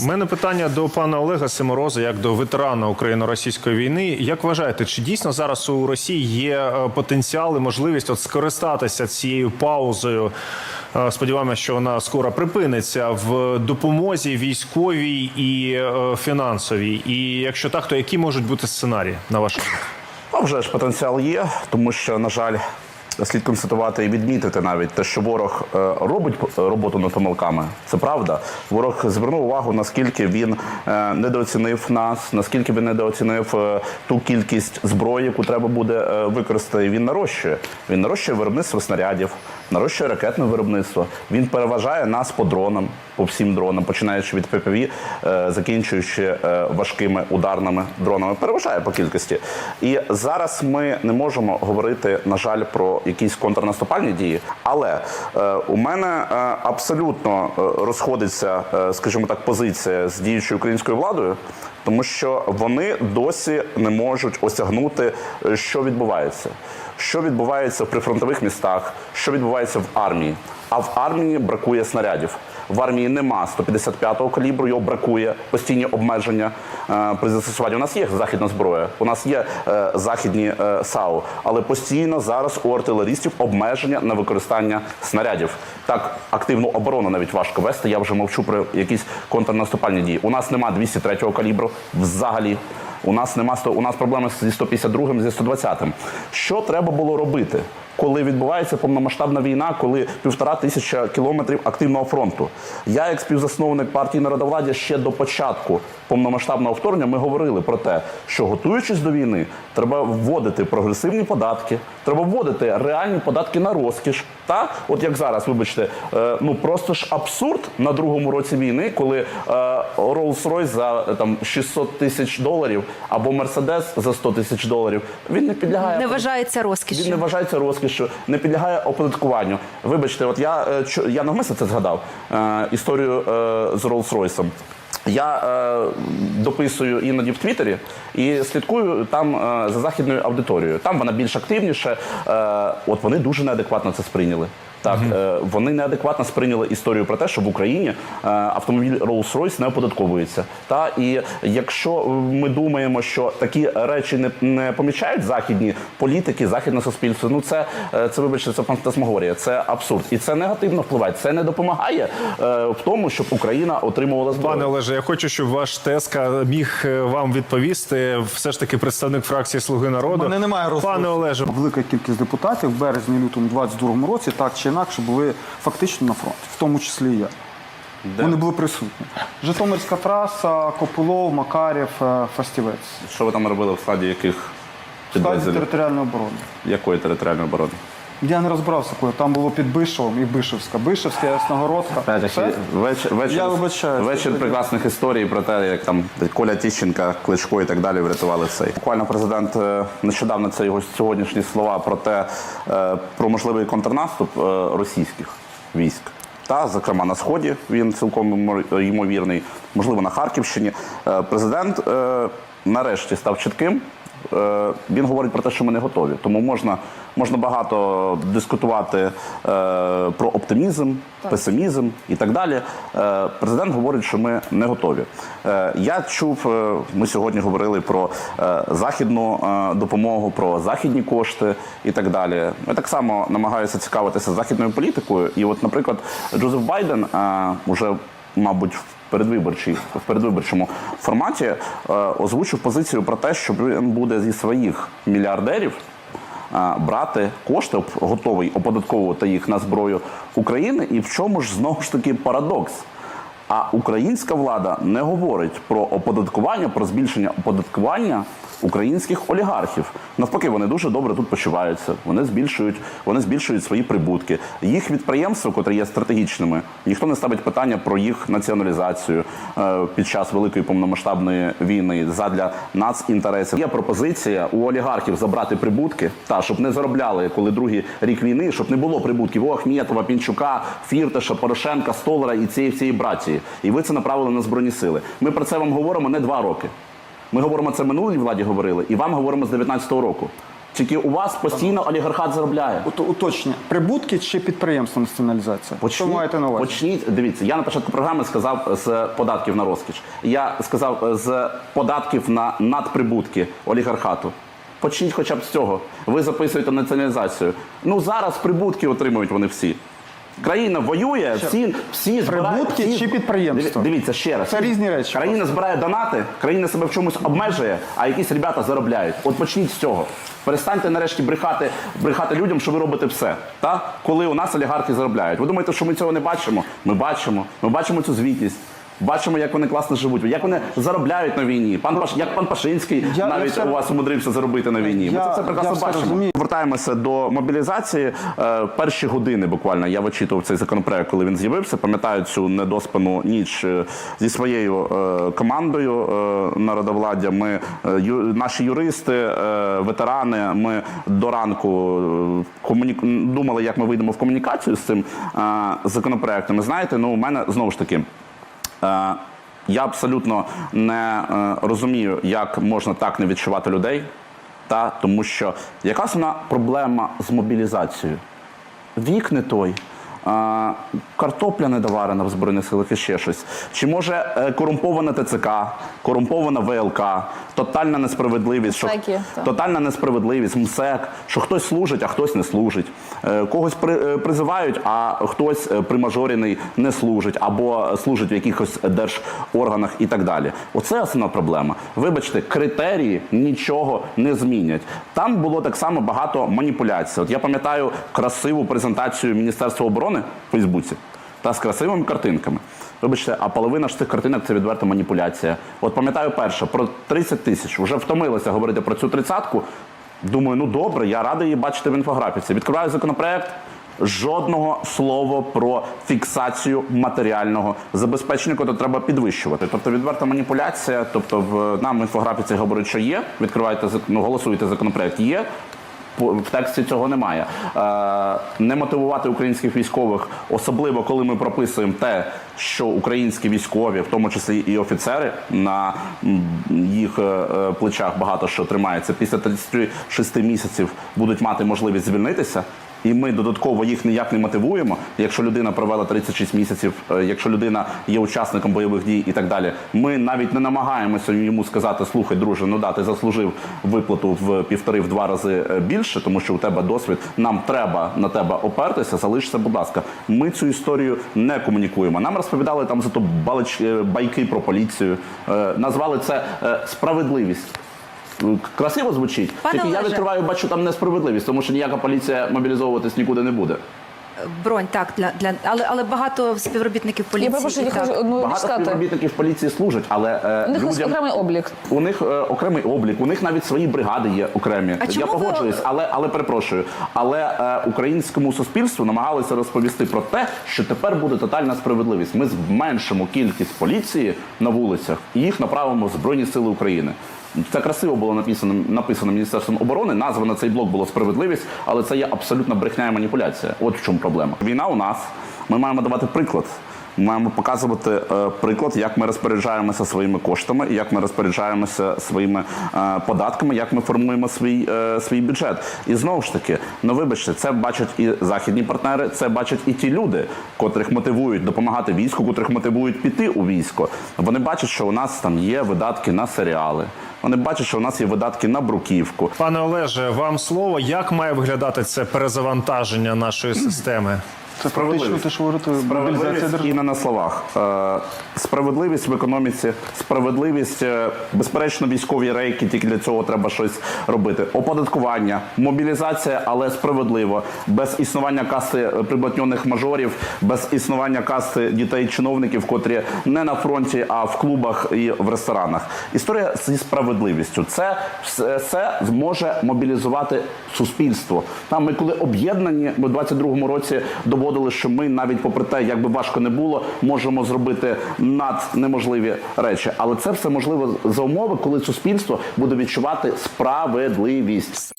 У мене питання до пана Олега Семороза, як до ветерана україно-російської війни. Як вважаєте, чи дійсно зараз у Росії є е, потенціал і можливість от скористатися цією паузою? Е, Сподіваємося, що вона скоро припиниться в допомозі військовій і е, фінансовій. І якщо так, то які можуть бути сценарії на вашу? А вже ж потенціал є, тому що, на жаль, слід констатувати і відмітити навіть те, що ворог е, робить роботу над помилками. Це правда. Ворог звернув увагу, наскільки він е, недооцінив нас, наскільки він недооцінив е, ту кількість зброї, яку треба буде використати. Він нарощує. Він нарощує виробництво снарядів, нарощує ракетне виробництво. Він переважає нас по дронам, по всім дронам, починаючи від ППВ, е, закінчуючи е, важкими ударними дронами. Переважає по кількості. І зараз ми не можемо говорити, на жаль, про якісь контрнаступальні дії. Але е, у мене абсолютно розходиться, скажімо так, позиція з діючою українською владою. Тому що вони досі не можуть осягнути, е, що відбувається. Що відбувається в прифронтових містах, що відбувається в армії. А в армії бракує снарядів. В армії нема 155-го калібру, його бракує постійні обмеження е, при застосуванні. У нас є західна зброя, у нас є е, західні е, САУ, але постійно зараз у артилерістів обмеження на використання снарядів. Так активну оборону навіть важко вести. Я вже мовчу про якісь контрнаступальні дії. У нас нема 203-го калібру взагалі. У нас нема у нас проблеми зі 152-м, зі 120-м. Що треба було робити? Коли відбувається повномасштабна війна, коли півтора тисяча кілометрів активного фронту. Я, як співзасновник партії народовладдя, ще до початку повномасштабного вторгнення ми говорили про те, що готуючись до війни, треба вводити прогресивні податки, треба вводити реальні податки на розкіш. Та от як зараз, вибачте, е, ну просто ж абсурд на другому році війни, коли е, Rolls-Royce за е, там 600 тисяч доларів або Mercedes за 100 тисяч доларів, він не підлягає Не вважається розкішшю. він не вважається розкішшю, не підлягає оподаткуванню. Вибачте, от я, е, я навмисно це згадав е, історію е, з Rolls-Royce. Я е, дописую іноді в Твіттері і слідкую там е, за західною аудиторією. Там вона більш активніше. Е, от вони дуже неадекватно це сприйняли. Так, е, вони неадекватно сприйняли історію про те, що в Україні е, автомобіль Rolls-Royce не оподатковується. Та і якщо ми думаємо, що такі речі не, не помічають західні політики, західне суспільство, ну це, е, це вибачте, це фантасмагорія, це абсурд, і це негативно впливає. Це не допомагає е, в тому, щоб Україна отримувала зброю. Пане Олеже, я хочу, щоб ваш Теска міг вам відповісти. Все ж таки, представник фракції Слуги народу. мене немає розповіді. Пане Олеже, Велика кількість депутатів в березні лютому 22 році так чи інакше були фактично на фронті, в тому числі і я. Вони були присутні. Житомирська траса, Копилов, Макарів, е, Фастівець. Що ви там робили в складі яких Складі територіальної оборони. Якої територіальної оборони? Я не розбирався, коли там було під Бишевом і Бишевська. Бишевська, Ясногородка. Все? Вечір, вечір, Я вибачаюсь. вечір прекрасних історій про те, як там Коля Тіщенка, Кличко і так далі врятували цей. Буквально президент е, нещодавно це його сьогоднішні слова про те, е, про можливий контрнаступ е, російських військ. Та, зокрема, на сході він цілком ймо- ймовірний, можливо, на Харківщині. Е, Президент е, нарешті став чітким. Е, Він говорить про те, що ми не готові. Тому можна, можна багато дискутувати е, про оптимізм, песимізм і так далі. Е, Президент говорить, що ми не готові. Е, Я чув, е, ми сьогодні говорили про е, західну е, допомогу, про західні кошти і так далі. Я так само намагаюся цікавитися західною політикою. І, от, наприклад, Джозеф Байден е, уже, мабуть, передвиборчій в передвиборчому форматі е, озвучив позицію про те, що він буде зі своїх мільярдерів е, брати кошти, готовий оподатковувати їх на зброю України. І в чому ж знову ж таки парадокс? А українська влада не говорить про оподаткування, про збільшення оподаткування українських олігархів. Навпаки, вони дуже добре тут почуваються. Вони збільшують, вони збільшують свої прибутки. Їх підприємства, котрі є стратегічними, ніхто не ставить питання про їх націоналізацію е, під час великої повномасштабної війни задля націнтересів. Є пропозиція у олігархів забрати прибутки, та щоб не заробляли, коли другий рік війни, щоб не було прибутків у Ахметова, Пінчука, Фірташа, Порошенка, Столара і цієї всієї братії. І ви це направили на збройні сили. Ми про це вам говоримо не два роки. Ми говоримо це минулій владі говорили, і вам говоримо з 19-го року. Тільки у вас постійно олігархат заробляє. Ут- Уточнення. Прибутки чи підприємство націоналізація? Що маєте на увазі? Почніть, дивіться, я на початку програми сказав з податків на розкіш. Я сказав е, з податків на надприбутки олігархату. Почніть хоча б з цього. Ви записуєте націоналізацію. Ну зараз прибутки отримують вони всі. Країна воює, всі, всі збирають. Прибутки всі- чи підприємство? Дивіться ще раз. Це різні речі. Країна збирає донати, країна себе в чомусь обмежує, а якісь ребята заробляють. От почніть з цього. Перестаньте нарешті брехати, брехати людям, що ви робите все. Та? Коли у нас олігархи заробляють. Ви думаєте, що ми цього не бачимо? Ми бачимо. Ми бачимо цю звітність. Бачимо, як вони класно живуть, як вони заробляють на війні. Пан Паш, як пан Пашинський Я- навіть я все- у вас умудрився заробити на війні. Ми Я- це все прекрасно я все бачимо. розумію. Повертаємося до мобілізації. Е, перші години буквально я вичитував цей законопроект, коли він з'явився. Пам'ятаю цю недоспану ніч е, зі своєю е, командою е, народовладдя. Ми е, ю, наші юристи, е, ветерани. Ми до ранку е, комуні... думали, як ми вийдемо в комунікацію з цим е, законопроектом. І знаєте, ну у мене знову ж таки. Е, Я абсолютно не е, розумію, як можна так не відчувати людей, та, тому що яка основна проблема з мобілізацією? Вік не той. Картопля не доварена в Збройних силах і ще щось. Чи може е, корумпована ТЦК, корумпована ВЛК, тотальна несправедливість, що, тотальна несправедливість, МСЕК, що хтось служить, а хтось не служить. Е, Когось при, е, призивають, а хтось примажорений не служить, або служить в якихось держорганах і так далі. Оце основна проблема. Вибачте, критерії нічого не змінять. Там було так само багато маніпуляцій. От я пам'ятаю красиву презентацію Міністерства оборони в Фейсбуці та з красивими картинками. Вибачте, а половина ж цих картинок це відверта маніпуляція. От пам'ятаю перше про 30 тисяч. Вже втомилися говорити про цю тридцятку. Думаю, ну добре, я радий її бачити в інфографіці. Відкриваю законопроект. Жодного слова про фіксацію матеріального забезпечення, яке треба підвищувати. Тобто відверта маніпуляція. Тобто, в нам в інфографіці говорить, що є. Відкриваєте ну, голосуєте законопроект. Є в тексті цього немає. Е, не мотивувати українських військових, особливо коли ми прописуємо те, що українські військові, в тому числі і офіцери, на їх е, е, плечах багато що тримається, після 36 місяців будуть мати можливість звільнитися. І ми додатково їх ніяк не мотивуємо. Якщо людина провела 36 місяців, е, якщо людина є учасником бойових дій і так далі, ми навіть не намагаємося йому сказати: слухай, друже, ну да, ти заслужив виплату в півтори в два рази е, більше, тому що у тебе досвід. Нам треба на тебе опертися. Залишся, будь ласка. Ми цю історію не комунікуємо. Нам розповідали там зато балич е, байки про поліцію. Назвали це справедливість. Красиво звучить, Пане тільки я Олеже. відкриваю, бачу там несправедливість, тому що ніяка поліція мобілізовуватись нікуди не буде. Бронь, так, для, для, але, але багато співробітників поліції. Я перепрошую, я так. хочу одну річ Багато сказати. співробітників поліції служать, але е, У них ось людям окремий облік. у них е, окремий облік, у них навіть свої бригади є окремі. А я чому ви- погоджуюсь, але але перепрошую. Але е, українському суспільству намагалися розповісти про те, що тепер буде тотальна справедливість. Ми зменшимо кількість поліції на вулицях і їх направимо в Збройні Сили України. Це красиво було написано написано Міністерством оборони. Назва на цей блок було справедливість, але це є абсолютно брехня і маніпуляція. От в чому проблема. Війна у нас. Ми маємо давати приклад. Ми маємо показувати е, приклад, як ми розпоряджаємося своїми коштами, як ми розпоряджаємося своїми е, податками, як ми формуємо свій, е, свій бюджет. І знову ж таки, ну вибачте, це бачать і західні партнери, це бачать і ті люди, котрих мотивують допомагати війську, котрих мотивують піти у військо. Вони бачать, що у нас там є видатки на серіали. Вони бачать, що у нас є видатки на бруківку. Пане Олеже, вам слово. Як має виглядати це перезавантаження нашої системи? Це практично те, що говорити мобілізація держави. і не на словах. Е, справедливість в економіці, справедливість, е, безперечно, військові рейки, тільки для цього треба щось робити. Оподаткування, мобілізація, але справедливо, без існування касти е, приблотньоних мажорів, без існування касти дітей-чиновників, котрі не на фронті, а в клубах і в ресторанах. Історія зі справедливістю. Це все, зможе мобілізувати суспільство. Там ми коли об'єднані, ми в 22-му році доводили, що ми навіть попри те, як би важко не було, можемо зробити наднеможливі речі. Але це все можливо за умови, коли суспільство буде відчувати справедливість.